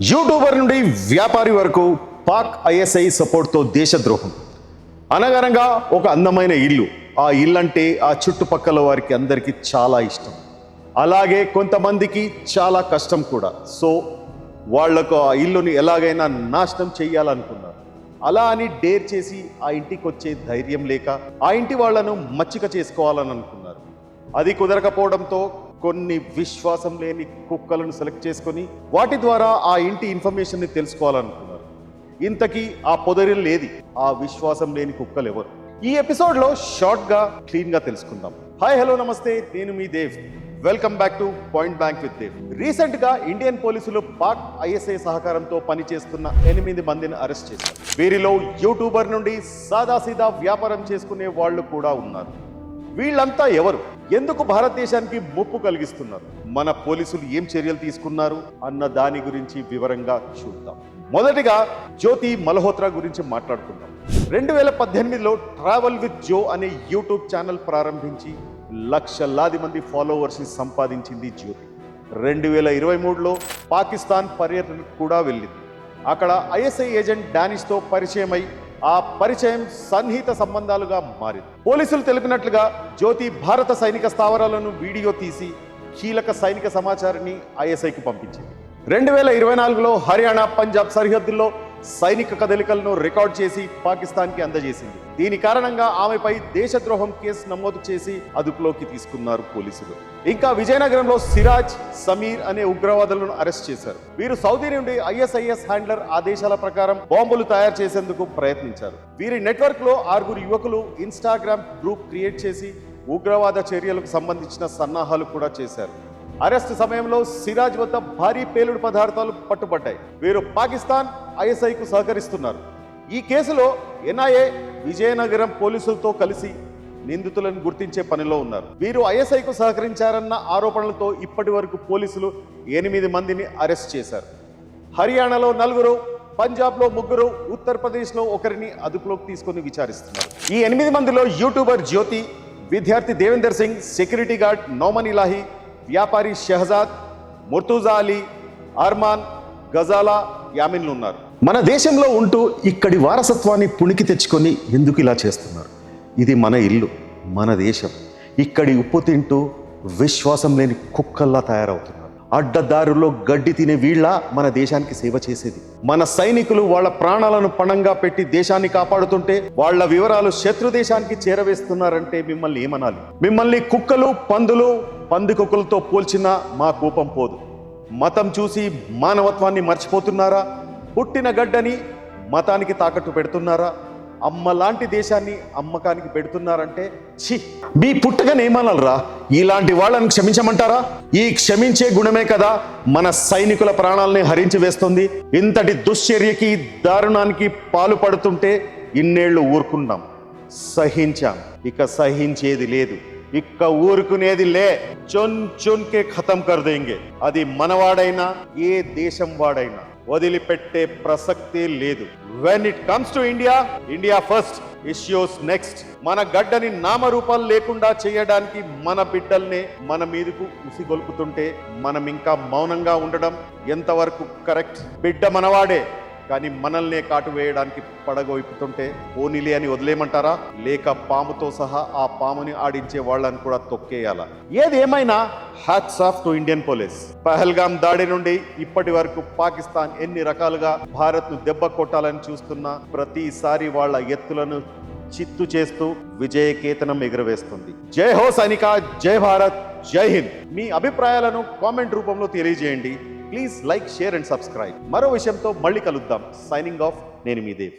YouTuber నుండి వ్యాపారి వరకు పాక్ ఐఎస్ఐ సపోర్ట్తో దేశద్రోహం. అనగనగా ఒక అందమైన ఇల్లు. ఆ ఇల్లు అంటే ఆ చుట్టుపక్కల వారికి అందరికీ చాలా ఇష్టం. అలాగే కొంతమందికి చాలా కష్టం కూడా. సో వాళ్ళకు ఆ ఇల్లుని ఎలాగైనా నాశనం చేయాలనుకున్నారు. అలా అని డేర్ చేసి ఆ ఇంటికి వచ్చే ధైర్యం లేక ఆ ఇంటి వాళ్ళను మచ్చిక చేసుకోవాలని అనుకున్నారు అది కుదరకపోవడంతో కొన్ని విశ్వాసం లేని కుక్కలను సెలెక్ట్ చేసుకొని వాటి ద్వారా ఆ ఇంటి ఇన్ఫర్మేషన్ని తెలుసుకోవాలనుకున్నారు. ఇంతకీ ఆ పొదరిల్ లేది. ఆ విశ్వాసం లేని కుక్కలు ఎవరు? ఈ ఎపిసోడ్లో షార్ట్గా క్లీన్గా తెలుసుకుందాం. హాయ్ హలో నమస్తే. నేను మీ Dev. Welcome back to point bank with Dev. రీసెంట్గా ఇండియన్ పోలీసులు పాక్ ఐఎస్ఐ సహకారంతో పనిచేస్తున్న ఎనిమిది మందిని అరెస్ట్ చేశారు. వీరిలో యూట్యూబర్ నుండి సాదాసీదా వ్యాపారం చేసుకునే వాళ్ళు కూడా ఉన్నారు. వీళ్ళంతా ఎవరు? ఎందుకు భారతదేశానికి ముప్పు కలిగిస్తున్నారు? మన పోలీసులు ఏం చర్యలు తీసుకున్నారు? అన్న దాని గురించి వివరంగా చూద్దాం. మొదటిగా జ్యోతి మల్హోత్రా గురించి మాట్లాడుకుందాం. రెండు వేల పద్దెనిమిదిలో ట్రావెల్ విత్ జో అనే యూట్యూబ్ ఛానల్ ప్రారంభించి లక్షలాది మంది ఫాలోవర్స్ని సంపాదించింది జ్యోతి. రెండు వేల ఇరవై మూడులో పాకిస్తాన్ పర్యటనకు కూడా వెళ్ళింది. అక్కడ ఐఎస్ఐ ఏజెంట్ డానిష్తో పరిచయమై ఆ పరిచయం సన్నిహిత సంబంధాలుగా మారింది. పోలీసులు తెలిపినట్లుగా జ్యోతి భారత సైనిక స్థావరాలను వీడియో తీసి కీలక సైనిక సమాచారాన్ని ఐఎస్ఐకి పంపించింది. రెండు వేల ఇరవై నాలుగులో హర్యానా పంజాబ్ సరిహద్దుల్లో సైనిక కదలికలను రికార్డ్ చేసి పాకిస్తాన్కి అందజేసింది. దీని కారణంగా ఆమెపై దేశద్రోహం కేసు నమోదు చేసి అదుపులోకి తీసుకున్నారు పోలీసులు. ఇంకా విజయనగరంలో సిరాజ్ సమీర్ అనే ఉగ్రవాదులను అరెస్ట్ చేశారు. వీరు సౌదీ నుండి ఐఎస్ఐఎస్ హ్యాండ్లర్ ఆదేశాల ప్రకారం బాంబులు తయారు చేసేందుకు ప్రయత్నించారు. వీరి నెట్వర్క్లో ఆరుగురు యువకులు ఇన్స్టాగ్రామ్ గ్రూప్ క్రియేట్ చేసి ఉగ్రవాద చర్యలకు సంబంధించిన సన్నాహాలు కూడా చేశారు. అరెస్ట్ సమయంలో సిరాజ్ వద్ద భారీ పేలుడు పదార్థాలు పట్టుబడ్డాయి. వీరు పాకిస్తాన్ ఐఎస్ఐకు సహకరిస్తున్నారు. ఈ కేసులో ఎన్ఐఏ విజయనగరం పోలీసులతో కలిసి నిందితులను గుర్తించే పనిలో ఉన్నారు. వీరు ఐఎస్ఐకు సహకరించారన్న ఆరోపణలతో ఇప్పటి వరకు పోలీసులు ఎనిమిది మందిని అరెస్ట్ చేశారు. హర్యానాలో నలుగురు పంజాబ్లో ముగ్గురు ఉత్తరప్రదేశ్లో ఒకరిని అదుపులోకి తీసుకొని విచారిస్తున్నారు. ఈ ఎనిమిది మందిలో యూట్యూబర్ జ్యోతి విద్యార్థి దేవేందర్ సింగ్ సెక్యూరిటీ గార్డ్ నోమన్ ఇలాహి వ్యాపారి షెహజాద్ ముర్తుజా అలీ అర్మాన్ గజాలా యామిన్లు ఉన్నారు. మన దేశంలో ఉంటూ ఇక్కడి వారసత్వాన్ని పుణికి తెచ్చుకొని ఎందుకు ఇలా చేస్తున్నారు? ఇది మన ఇల్లు మన దేశం. ఇక్కడి ఉప్పు తింటూ విశ్వాసం లేని కుక్కల్లా తయారవుతున్నారు. అడ్డదారుల్లో గడ్డి తినే వీళ్ళ మన దేశానికి సేవ చేసేది. మన సైనికులు వాళ్ళ ప్రాణాలను పణంగా పెట్టి దేశాన్ని కాపాడుతుంటే వాళ్ళ వివరాలు శత్రు దేశానికి చేరవేస్తున్నారంటే మిమ్మల్ని ఏమనాలి? మిమ్మల్ని కుక్కలు పందులు పందికొక్కులతో పోల్చినా మా కోపం పోదు. మతం చూసి మానవత్వాన్ని మర్చిపోతున్నారా? పుట్టిన గడ్డని మతానికి తాకట్టు పెడుతున్నారా? అమ్మ లాంటి దేశాన్ని అమ్మకానికి పెడుతున్నారంటే ఛీ! మీ పుట్టగనేమనాలరా ఇలాంటి వాళ్ళని క్షమించమంటారా? ఈ క్షమించే గుణమే కదా మన సైనికుల ప్రాణాలని హరించి వేస్తుంది. ఇంతటి దుశ్చర్యకి దారుణానికి పాలు పడుతుంటే ఇన్నేళ్ళు ఊరుకున్నాం. సహించాం. ఇక సహించేది లేదు. ఇక్క ఊరుకునేది లే. చొన్ చొన్కే ఖతం కర్ దేంగే. అది మనవాడైనా ఏ దేశం వాడైనా వదిలిపెట్టే ప్రసక్తే లేదు. When it comes to India India first issues next మన గడ్డని నామరూపాలు లేకుండా చేయడానికి మన బిడ్డల్నే మన మీదకు ఉసిగొల్పుతుంటే మనం ఇంకా మౌనంగా ఉండడం ఎంతవరకు కరెక్ట్? బిడ్డ మనవాడే. కానీ మనల్నే కాటు వేయడానికి పడగొయిపుతుంటే ఓనిలే అని వదిలేయమంటారా? లేక పాముతో సహా ఆ పాముని ఆడించే వాళ్ళని కూడా తొక్కేయాలా? ఏది ఏమైనా hats off to Indian police. Pahalgam దాడి నుండి ఇప్పటి వరకు పాకిస్తాన్ ఎన్ని రకాలుగా భారత్ను దెబ్బ కొట్టాలని చూస్తున్నా ప్రతిసారి వాళ్ళ ఎత్తులను చిత్తు చేస్తూ విజయకేతనం ఎగురవేస్తుంది. జై హో సైనిక జై భారత్ జై హింద్. మీ అభిప్రాయాలను కామెంట్ రూపంలో తెలియజేయండి. Please like share and subscribe మరో విషయంతో మళ్ళీ కలుద్దాం. సైనింగ్ ఆఫ్ నేను మీ దేవ్.